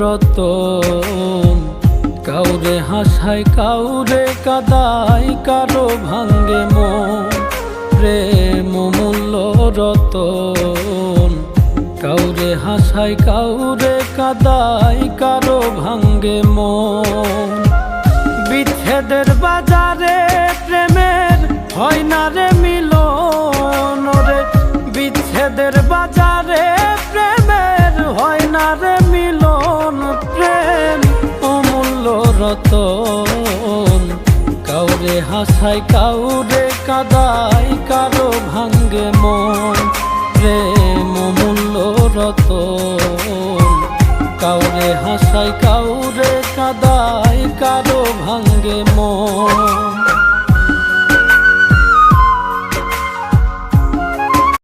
রতন। কাউরে হাসায়, কাউরে কাদাই কারও ভাঙ্গে মন। প্রেম মূল্য রতন। কাউরে হাসায়, কাউরে কাদাই কারও ভাঙ্গে মন। বিচ্ছেদের বাজারে রতন, কাউরে হাসাই কাউরে কাদাই কারও ভাঙ্গে মন, প্রেম মূল্য রতন। কাউরে হাসাই কাউরে কাদাই কারও ভাঙ্গে মন।